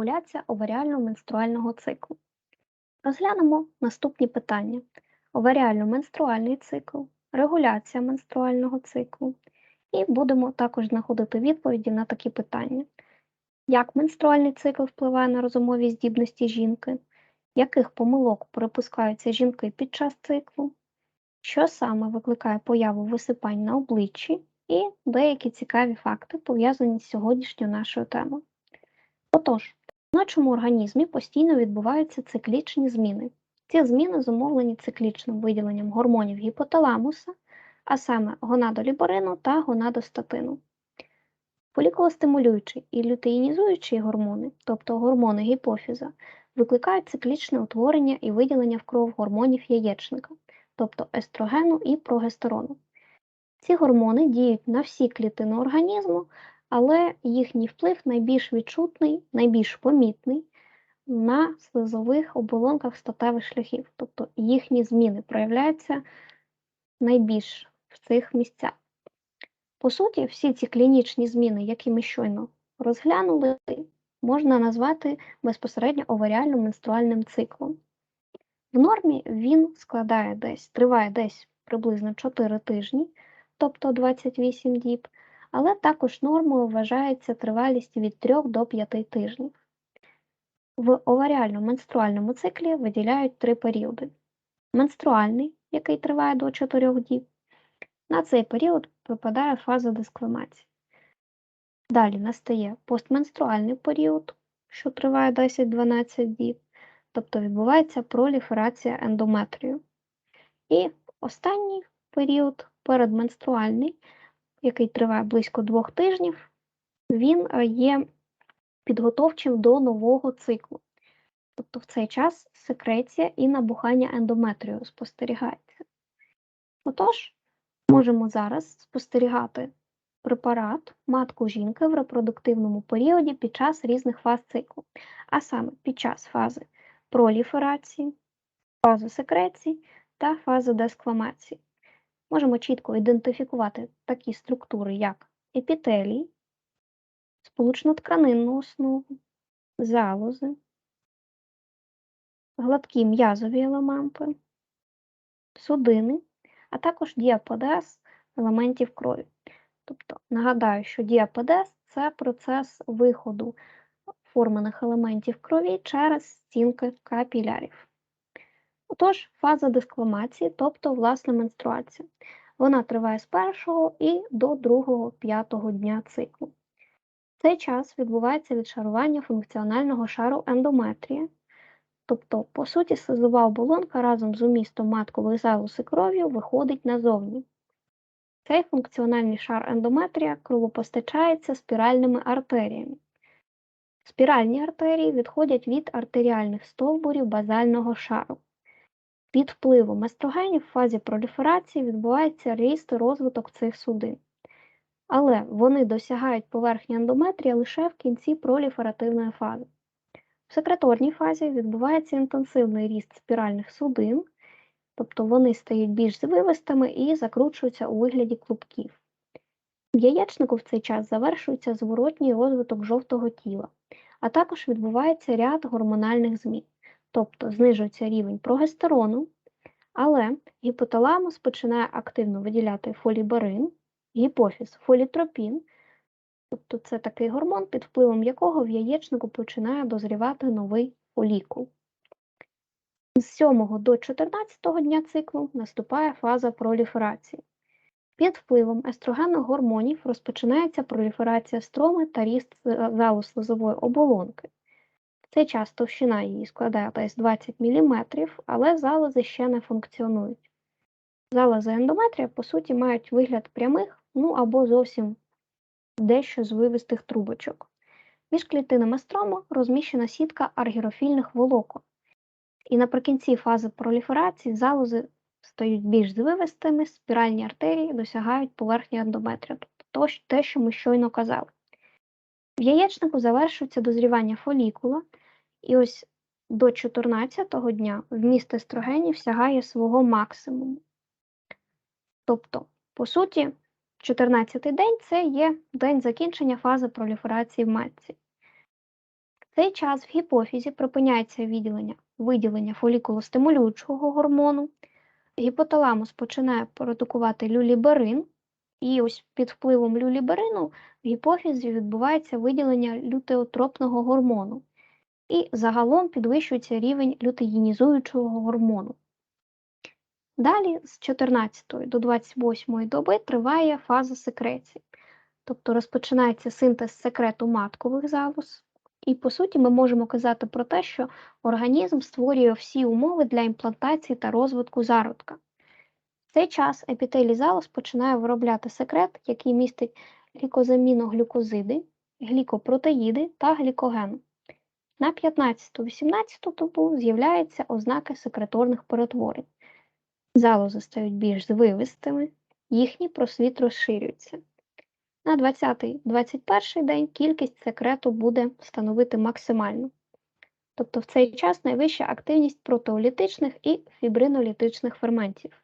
Регуляція оваріально-менструального циклу. Розглянемо наступні питання: оваріально-менструальний цикл, регуляція менструального циклу. І будемо також знаходити відповіді на такі питання: як менструальний цикл впливає на розумові здібності жінки, яких помилок припускаються жінки під час циклу, що саме викликає появу висипань на обличчі, і деякі цікаві факти пов'язані з сьогоднішньою нашою темою. Отож, в нашому організмі постійно відбуваються циклічні зміни. Ці зміни зумовлені циклічним виділенням гормонів гіпоталамуса, а саме гонадоліборину та гонадостатину. Фолікулостимулюючі і лютеїнізуючі гормони, тобто гормони гіпофіза, викликають циклічне утворення і виділення в кров гормонів яєчника, тобто естрогену і прогестерону. Ці гормони діють на всі клітини організму, але їхній вплив найбільш відчутний, найбільш помітний на слизових оболонках статевих шляхів, тобто їхні зміни проявляються найбільш в цих місцях. По суті, всі ці клінічні зміни, які ми щойно розглянули, можна назвати безпосередньо оваріально-менструальним циклом. В нормі він складає десь, триває десь приблизно 4 тижні, тобто 28 діб, але також нормою вважається тривалість від 3 до 5 тижнів. В оваріально-менструальному циклі виділяють три періоди: менструальний, який триває до 4 діб. На цей період припадає фаза дисклемації. Далі настає постменструальний період, що триває 10-12 діб, тобто відбувається проліферація ендометрію. І останній період передменструальний, який триває близько двох тижнів, він є підготовчим до нового циклу. Тобто в цей час секреція і набухання ендометрію спостерігається. Отож, можемо зараз спостерігати препарат матку жінки в репродуктивному періоді під час різних фаз циклу, а саме під час фази проліферації, фази секреції та фази дескламації. Можемо чітко ідентифікувати такі структури, як епітелій, сполучно-тканинну основу, залози, гладкі м'язові елементи, судини, а також діаподез елементів крові. Тобто, нагадаю, що діаподез це процес виходу формених елементів крові через стінки капілярів. Отож, фаза дискламації, тобто власна менструація. Вона триває з першого і до другого п'ятого дня циклу. В цей час відбувається відшарування функціонального шару ендометрія, тобто, по суті, слизова оболонка разом з умістом маткових залоз і кров'ю виходить назовні. Цей функціональний шар ендометрія кровопостачається спіральними артеріями. Спіральні артерії відходять від артеріальних стовбурів базального шару. Під впливом естрогенів в фазі проліферації відбувається ріст розвиток цих судин. Але вони досягають поверхні ендометрія лише в кінці проліферативної фази. В секреторній фазі відбувається інтенсивний ріст спіральних судин, тобто вони стають більш звивистими і закручуються у вигляді клубків. В яєчнику в цей час завершується зворотній розвиток жовтого тіла, а також відбувається ряд гормональних змін тобто знижується рівень прогестерону, але гіпоталамус починає активно виділяти фолібарин, гіпофіз фолітропін, тобто це такий гормон, під впливом якого в яєчнику починає дозрівати новий фолікул. З 7 до 14 дня циклу наступає фаза проліферації. Під впливом естрогенних гормонів розпочинається проліферація строми та ріст залу слизової оболонки цей час товщина її складає десь 20 мм, але залози ще не функціонують. Залози ендометрія, по суті, мають вигляд прямих, ну або зовсім дещо звивистих трубочок. Між клітинами строму розміщена сітка аргірофільних волокон. І наприкінці фази проліферації залози стають більш звивистими, спіральні артерії досягають поверхні ендометрія, тобто те, що ми щойно казали. В яєчнику завершується дозрівання фолікула, і ось до 14-го дня вміст естрогенів сягає свого максимуму. Тобто, по суті, 14-й день це є день закінчення фази проліферації в матці. В цей час в гіпофізі припиняється виділення, виділення фолікулостимулюючого гормону, гіпоталамус починає продукувати люліберин, і ось під впливом люліберину в гіпофізі відбувається виділення лютеотропного гормону, і загалом підвищується рівень лютеїнізуючого гормону. Далі з 14 до 28 доби триває фаза секреції, тобто розпочинається синтез секрету маткових залоз, і по суті ми можемо казати про те, що організм створює всі умови для імплантації та розвитку зародка. В цей час епітелій залоз починає виробляти секрет, який містить глікозаміноглюкозиди, глікопротеїди та глікоген. На 15-18 добу з'являються ознаки секреторних перетворень. Залози стають більш звивистими, їхній просвіт розширюється. На 20-21 день кількість секрету буде становити максимальну. Тобто в цей час найвища активність протеолітичних і фібринолітичних ферментів.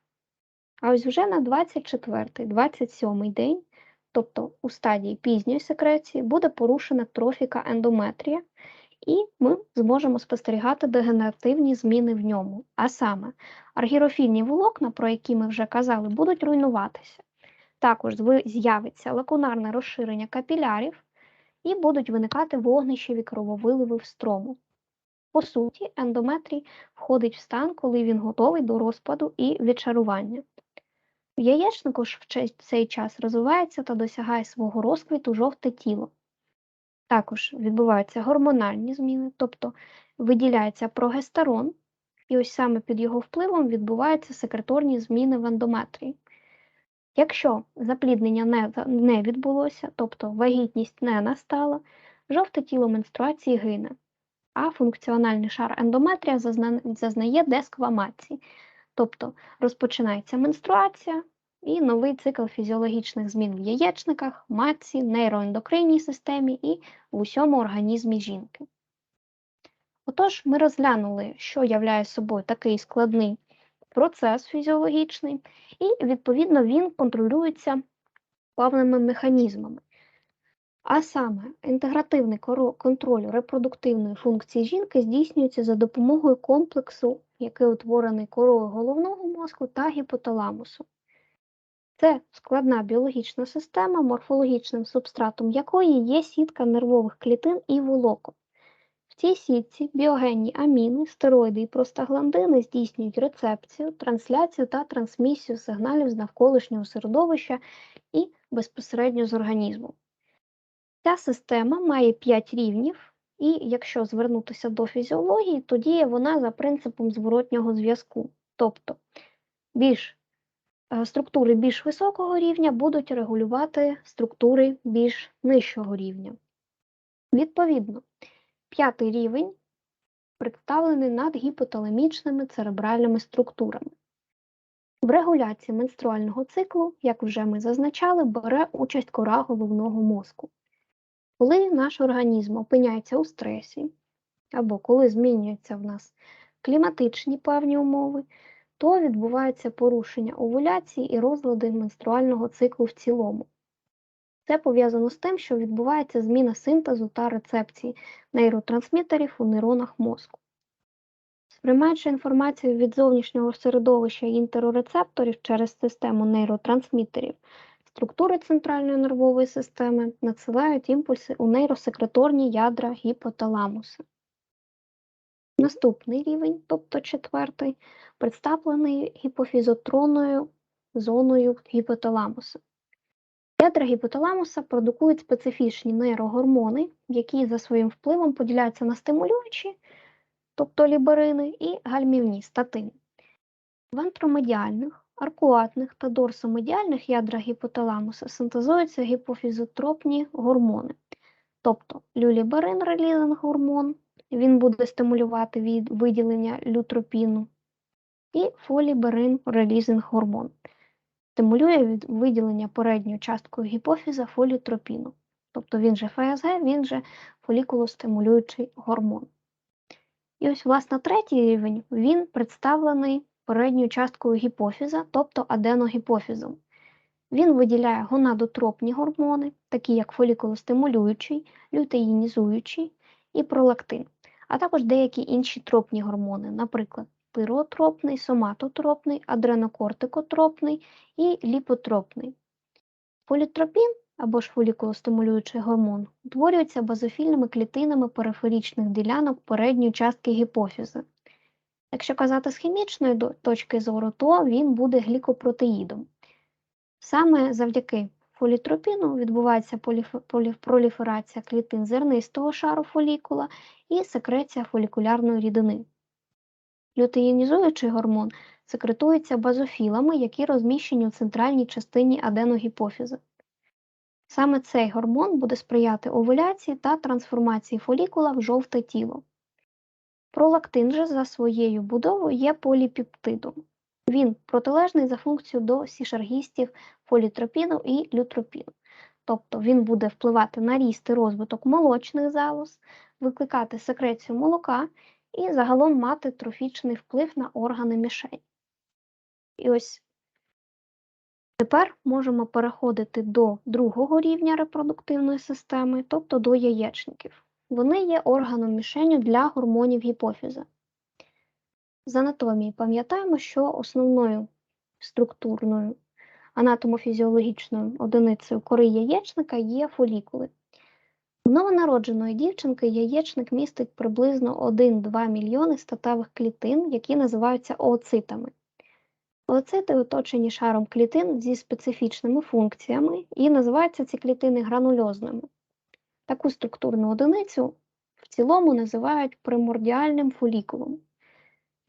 А ось вже на 24-27 день, тобто у стадії пізньої секреції, буде порушена трофіка ендометрія, і ми зможемо спостерігати дегенеративні зміни в ньому. А саме, аргірофільні волокна, про які ми вже казали, будуть руйнуватися. Також з'явиться лакунарне розширення капілярів і будуть виникати вогнищеві крововиливи в строму. По суті, ендометрій входить в стан, коли він готовий до розпаду і відчарування. В яєчнику ж в цей час розвивається та досягає свого розквіту жовте тіло. Також відбуваються гормональні зміни, тобто виділяється прогестерон, і ось саме під його впливом відбуваються секреторні зміни в ендометрії. Якщо запліднення не, не відбулося, тобто вагітність не настала, жовте тіло менструації гине, а функціональний шар ендометрія зазнає десквамації, тобто розпочинається менструація і новий цикл фізіологічних змін в яєчниках, матці, нейроендокринній системі і в усьому організмі жінки. Отож, ми розглянули, що являє собою такий складний процес фізіологічний, і, відповідно, він контролюється певними механізмами. А саме, інтегративний контроль репродуктивної функції жінки здійснюється за допомогою комплексу, який утворений корою головного мозку та гіпоталамусу. Це складна біологічна система, морфологічним субстратом якої є сітка нервових клітин і волокон. В цій сітці біогенні аміни, стероїди і простагландини здійснюють рецепцію, трансляцію та трансмісію сигналів з навколишнього середовища і безпосередньо з організму. Ця система має 5 рівнів, і якщо звернутися до фізіології, то діє вона за принципом зворотнього зв'язку. Тобто більш структури більш високого рівня будуть регулювати структури більш нижчого рівня. Відповідно, п'ятий рівень представлений над гіпоталамічними церебральними структурами. В регуляції менструального циклу, як вже ми зазначали, бере участь кора головного мозку. Коли наш організм опиняється у стресі, або коли змінюються в нас кліматичні певні умови, то відбувається порушення овуляції і розлади менструального циклу в цілому. Це пов'язано з тим, що відбувається зміна синтезу та рецепції нейротрансмітерів у нейронах мозку. Сприймаючи інформацію від зовнішнього середовища інтерорецепторів через систему нейротрансмітерів, структури центральної нервової системи надсилають імпульси у нейросекреторні ядра гіпоталамуса. Наступний рівень, тобто четвертий, представлений гіпофізотронною зоною гіпоталамуса. Ядра гіпоталамуса продукують специфічні нейрогормони, які за своїм впливом поділяються на стимулюючі, тобто ліберини, і гальмівні статини. В ентромедіальних, аркуатних та дорсомедіальних ядрах гіпоталамуса синтезуються гіпофізотропні гормони, тобто люліберин релізинг гормон, він буде стимулювати від виділення лютропіну, і фоліберин релізинг гормон. Стимулює від виділення передньою часткою гіпофіза фолітропіну. Тобто він же ФСГ, він же фолікулостимулюючий гормон. І ось, власне, третій рівень він представлений передньою часткою гіпофіза, тобто аденогіпофізом. Він виділяє гонадотропні гормони, такі як фолікулостимулюючий, лютеїнізуючий і пролактин, а також деякі інші тропні гормони, наприклад, пиротропний, соматотропний, адренокортикотропний і ліпотропний. Політропін або ж фолікулостимулюючий гормон утворюється базофільними клітинами периферичних ділянок передньої частки гіпофізи. Якщо казати з хімічної точки зору, то він буде глікопротеїдом. Саме завдяки фолітропіну відбувається проліферація клітин зернистого шару фолікула і секреція фолікулярної рідини. Лютеїнізуючий гормон секретується базофілами, які розміщені у центральній частині аденогіпофізи. Саме цей гормон буде сприяти овуляції та трансформації фолікула в жовте тіло. Пролактин же за своєю будовою є поліпептидом. Він протилежний за функцією до сішаргістів фолітропіну і лютропіну. Тобто він буде впливати на ріст і розвиток молочних залоз, викликати секрецію молока і загалом мати трофічний вплив на органи мішень. І ось тепер можемо переходити до другого рівня репродуктивної системи, тобто до яєчників. Вони є органом мішенью для гормонів гіпофіза. З анатомії пам'ятаємо, що основною структурною анатомофізіологічною одиницею кори яєчника є фолікули. У новонародженої дівчинки яєчник містить приблизно 1-2 мільйони статевих клітин, які називаються ooцитами. Ooцити оточені шаром клітин зі специфічними функціями і називаються ці клітини гранульозними. Таку структурну одиницю в цілому називають примордіальним фолікулом.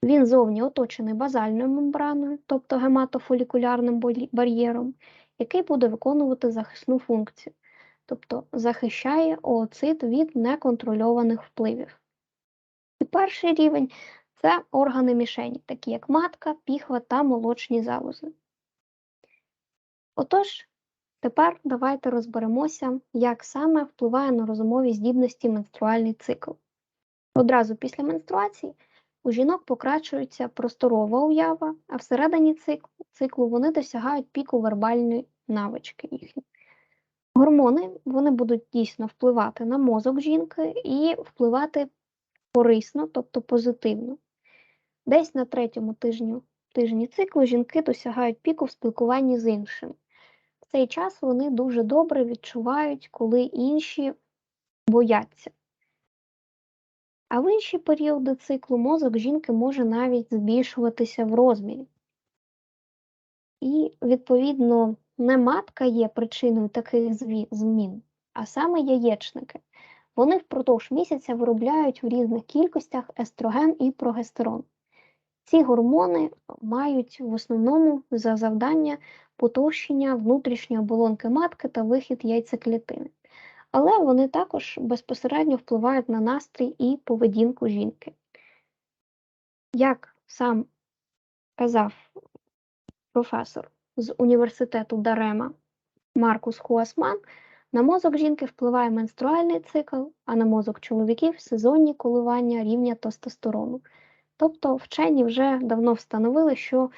Він зовні оточений базальною мембраною, тобто гематофолікулярним бар'єром, який буде виконувати захисну функцію, тобто захищає ooцит від неконтрольованих впливів. І перший рівень це органи мішені, такі як матка, піхва та молочні залози. Отож, тепер давайте розберемося, як саме впливає на розумові здібності менструальний цикл. Одразу після менструації у жінок покращується просторова уява, а всередині циклу, вони досягають піку вербальної навички їхні. Гормони вони будуть дійсно впливати на мозок жінки і впливати корисно, тобто позитивно. Десь на третьому тижні, тижні циклу жінки досягають піку в спілкуванні з іншим. В цей час вони дуже добре відчувають, коли інші бояться. А в інші періоди циклу мозок жінки може навіть збільшуватися в розмірі. І, відповідно, не матка є причиною таких змін, а саме яєчники. Вони впродовж місяця виробляють в різних кількостях естроген і прогестерон. Ці гормони мають в основному за завдання потовщення внутрішньої оболонки матки та вихід яйцеклітини але вони також безпосередньо впливають на настрій і поведінку жінки. Як сам казав професор з університету Дарема Маркус Хуасман, на мозок жінки впливає менструальний цикл, а на мозок чоловіків сезонні коливання рівня тестостерону. Тобто вчені вже давно встановили, що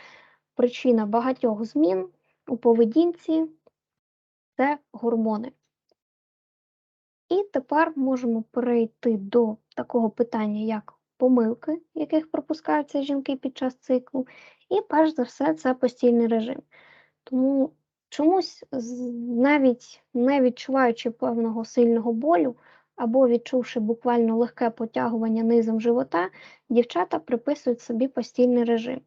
причина багатьох змін у поведінці це гормони. І тепер можемо перейти до такого питання, як помилки, яких пропускаються жінки під час циклу. І перш за все, це постільний режим. Тому чомусь, навіть не відчуваючи певного сильного болю, або відчувши буквально легке потягування низом живота, дівчата приписують собі постільний режим.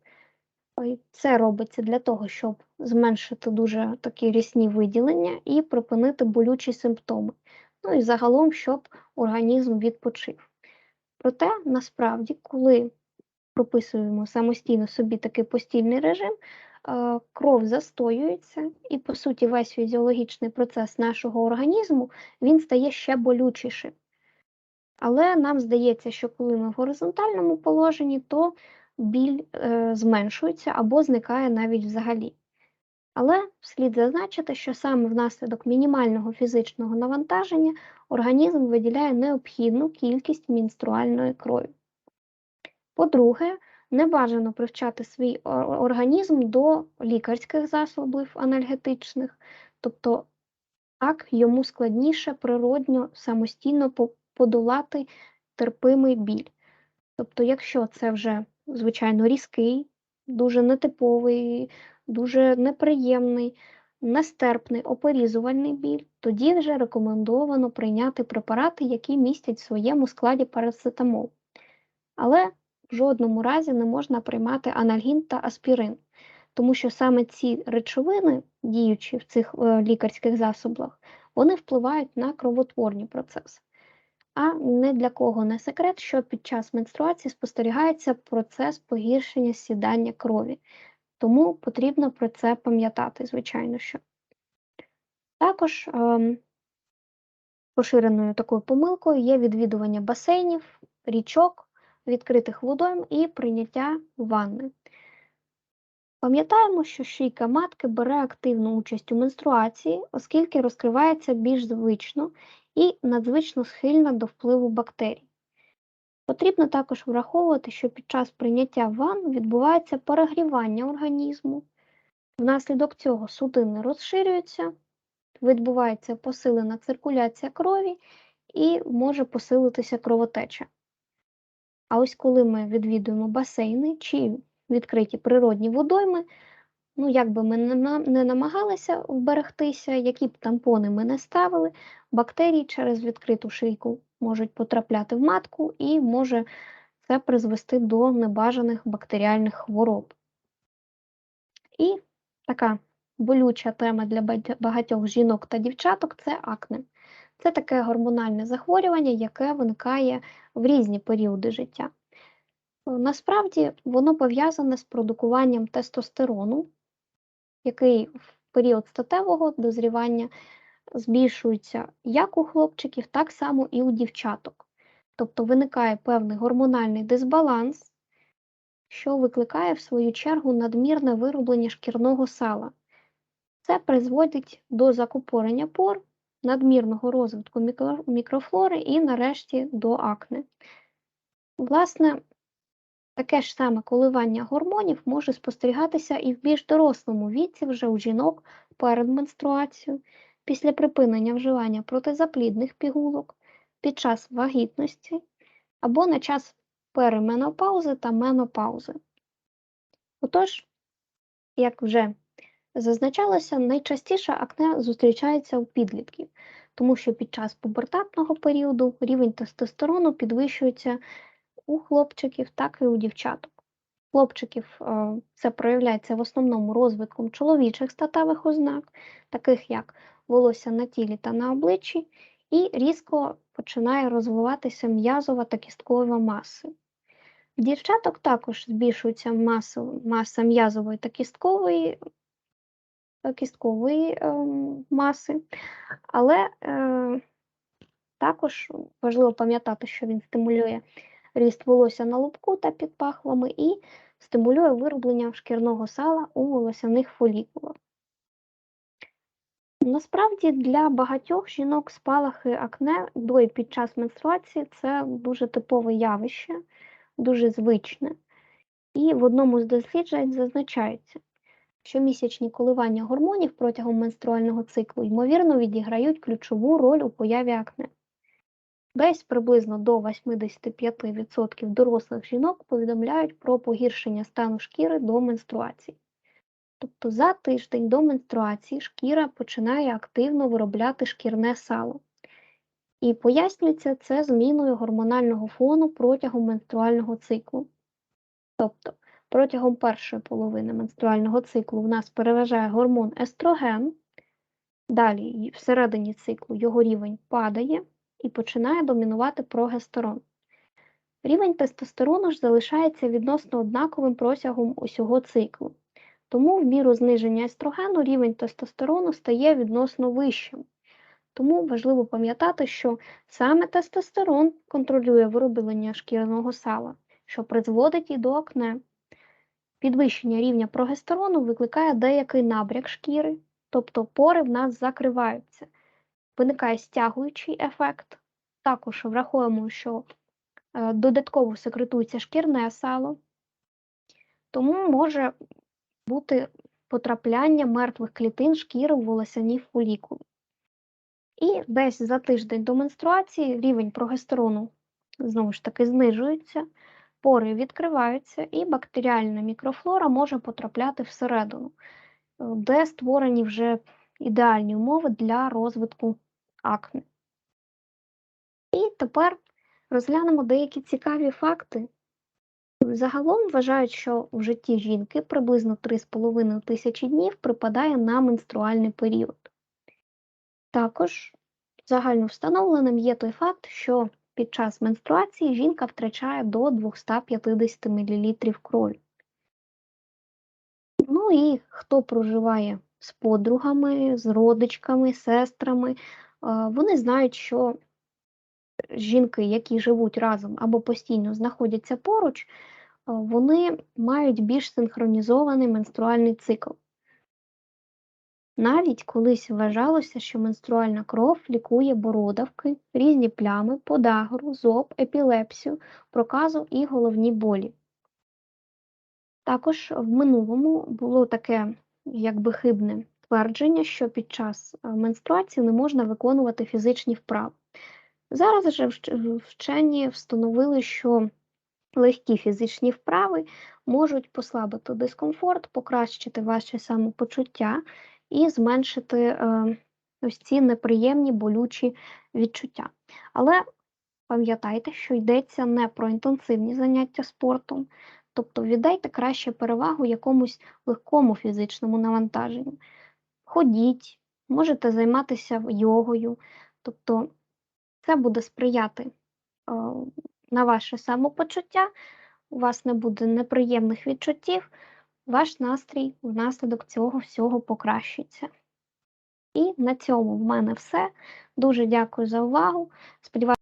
Це робиться для того, щоб зменшити дуже такі рісні виділення і припинити болючі симптоми ну і загалом, щоб організм відпочив. Проте, насправді, коли прописуємо самостійно собі такий постільний режим, е, кров застоюється, і, по суті, весь фізіологічний процес нашого організму він стає ще болючішим. Але нам здається, що коли ми в горизонтальному положенні, то біль е, зменшується або зникає навіть взагалі. Але слід зазначити, що саме внаслідок мінімального фізичного навантаження організм виділяє необхідну кількість менструальної крові. По-друге, не бажано привчати свій організм до лікарських засобів анальгетичних, тобто так йому складніше природньо самостійно подолати терпимий біль. Тобто, якщо це вже, звичайно, різкий, дуже нетиповий, дуже неприємний, нестерпний, оporізувальний біль, тоді вже рекомендовано прийняти препарати, які містять в своєму складі парацетамол. Але в жодному разі не можна приймати анальгін та аспірин, тому що саме ці речовини, діючі в цих е, лікарських засобах, вони впливають на кровотворні процеси. А не для кого не секрет, що під час менструації спостерігається процес погіршення сідання крові. Тому потрібно про це пам'ятати, звичайно що. Також ем, поширеною такою помилкою є відвідування басейнів, річок, відкритих водойм і прийняття ванни. Пам'ятаємо, що шийка матки бере активну участь у менструації, оскільки розкривається більш звично і надзвично схильна до впливу бактерій. Потрібно також враховувати, що під час прийняття ванн відбувається перегрівання організму. Внаслідок цього судини розширюються, відбувається посилена циркуляція крові і може посилитися кровотеча. А ось коли ми відвідуємо басейни чи відкриті природні водойми, ну як би ми не намагалися вберегтися, які б тампони ми не ставили, бактерії через відкриту шийку можуть потрапляти в матку і може це призвести до небажаних бактеріальних хвороб. І така болюча тема для багатьох жінок та дівчаток це акне. Це таке гормональне захворювання, яке виникає в різні періоди життя. Насправді воно пов'язане з продукуванням тестостерону, який в період статевого дозрівання збільшується як у хлопчиків, так само і у дівчаток. Тобто виникає певний гормональний дисбаланс, що викликає, в свою чергу, надмірне вироблення шкірного сала. Це призводить до закупорення пор, надмірного розвитку мікрофлори і, нарешті, до акне. Власне, таке ж саме коливання гормонів може спостерігатися і в більш дорослому віці вже у жінок перед менструацією, після припинення вживання протизаплідних пігулок, під час вагітності або на час переменопаузи та менопаузи. Отож, як вже зазначалося, найчастіше акне зустрічається у підлітків, тому що під час пубертатного періоду рівень тестостерону підвищується у хлопчиків, так і у дівчаток. Хлопчиків е, це проявляється в основному розвитком чоловічих статевих ознак, таких як волосся на тілі та на обличчі, і різко починає розвиватися м'язова та кісткова маси. В дівчаток також збільшується маса, маса м'язової та кісткової е, кісткової е, маси, але е, також важливо пам'ятати, що він стимулює ріст волосся на лобку та під пахвами і стимулює вироблення шкірного сала у волосяних фолікулах. Насправді для багатьох жінок спалахи акне до і під час менструації це дуже типове явище, дуже звичне. І в одному з досліджень зазначається, що місячні коливання гормонів протягом менструального циклу, ймовірно, відіграють ключову роль у появі акне. Десь приблизно до 85% дорослих жінок повідомляють про погіршення стану шкіри до менструації. Тобто за тиждень до менструації шкіра починає активно виробляти шкірне сало. І пояснюється це зміною гормонального фону протягом менструального циклу. Тобто, протягом першої половини менструального циклу в нас переважає гормон естроген, далі всередині циклу його рівень падає і починає домінувати прогестерон. Рівень тестостерону ж залишається відносно однаковим протягом усього циклу. Тому в міру зниження естрогену рівень тестостерону стає відносно вищим. Тому важливо пам'ятати, що саме тестостерон контролює вироблення шкіряного сала, що призводить і до акне. Підвищення рівня прогестерону викликає деякий набряк шкіри, тобто пори в нас закриваються. Виникає стягуючий ефект. Також враховуємо, що е, додатково секретується шкірне сало, тому може бути потрапляння мертвих клітин шкіри у волосяні фолікули. І десь за тиждень до менструації рівень прогестерону знову ж таки знижуються, пори відкриваються, і бактеріальна мікрофлора може потрапляти всередину, е, де створені вже ідеальні умови для розвитку акне. І тепер розглянемо деякі цікаві факти. Загалом вважають, що в житті жінки приблизно 3,5 тисячі днів припадає на менструальний період. Також загально встановленим є той факт, що під час менструації жінка втрачає до 250 мл крові. Ну і хто проживає з подругами, з родичками, сестрами, вони знають, що жінки, які живуть разом або постійно знаходяться поруч, вони мають більш синхронізований менструальний цикл. Навіть колись вважалося, що менструальна кров лікує бородавки, різні плями, подагру, зоб, епілепсію, проказу і головні болі. Також в минулому було таке якби хибне твердження, що під час менструації не можна виконувати фізичні вправи. Зараз же вчені встановили, що легкі фізичні вправи можуть послабити дискомфорт, покращити ваше самопочуття і зменшити е, ось ці неприємні болючі відчуття. Але пам'ятайте, що йдеться не про інтенсивні заняття спортом, тобто віддайте краще перевагу якомусь легкому фізичному навантаженню. Ходіть, можете займатися йогою, тобто це буде сприяти е, на ваше самопочуття, у вас не буде неприємних відчуттів, ваш настрій внаслідок цього всього покращиться. І на цьому в мене все. Дуже дякую за увагу. Сподіваюся,